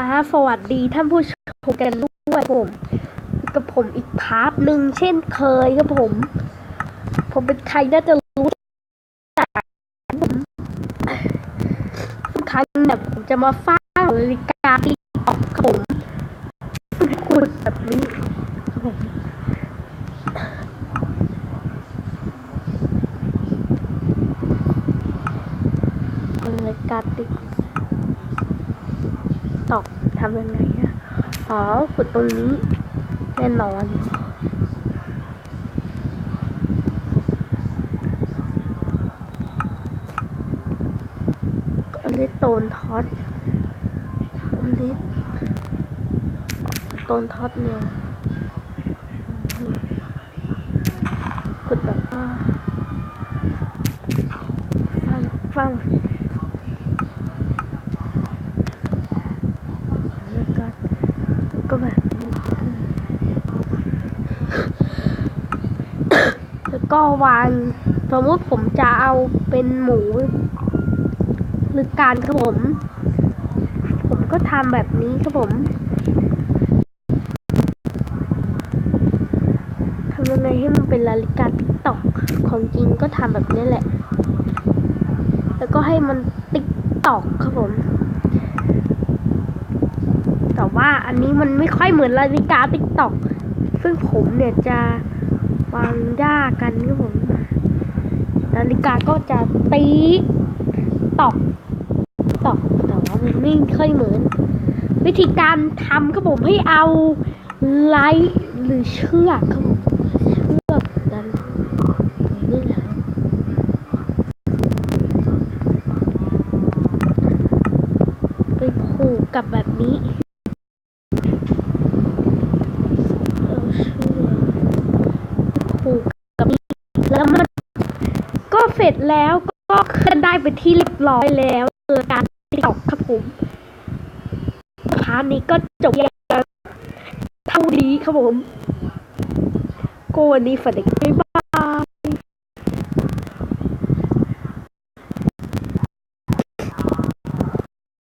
อ่าสวัสดีท่านผู้ชมกันด้วยผมกับผมอีกพาร์ทหนึ่งเช่นเคยครับผม ผมเป็นใครน่าจะรู้จักผมทุกครั้งเนี่ยผมจะมาฟ้านาฬิกาที่ออกครับผมคุณแบบนี้ครับผมนาฬิกาติ๊ก ตอกทำยังไงอะอ๋อกดตรงนี้แน่นอนอันนี้โตนท็อตอันนี้โตนท็อตเนี่ยกดแบบว่าฟังฟัง แล้วก็ ก็แบบแล้วก็วางสมมติผมจะเอาเป็นหมู หรือการครับผม ผมก็ทำแบบนี้ครับผมทำยังไงให้มันเป็นนาฬิกาติ๊กตอกของจริงก็ทำแบบนี้แหละ แล้วก็ให้มันติ๊กตอกครับผม แต่ว่าอันนี้มันไม่ค่อยเหมือนนาฬิกาติ๊กตอกซึ่งผมเนี่ยจะวางยากกันครับผมนาฬิกาก็จะติ๊กตอกตอกแต่ว่ามันไม่ค่อยเหมือน วิธีการทำครับผมให้เอาไลท์หรือเชือกครับผมเชือกกันนี่แหละไปผูกกับแบบนี้ เอาเชือกผูกกับนี่ แล้วมันก็เสร็จแล้วก็ขึ้นได้ไปที่เรียบร้อยแล้วเออการติดต่อครับผมพาร์ทนี้ก็จบยางเท่านี้ครับผมก็วันนี้ฝันดีบ๊ายบ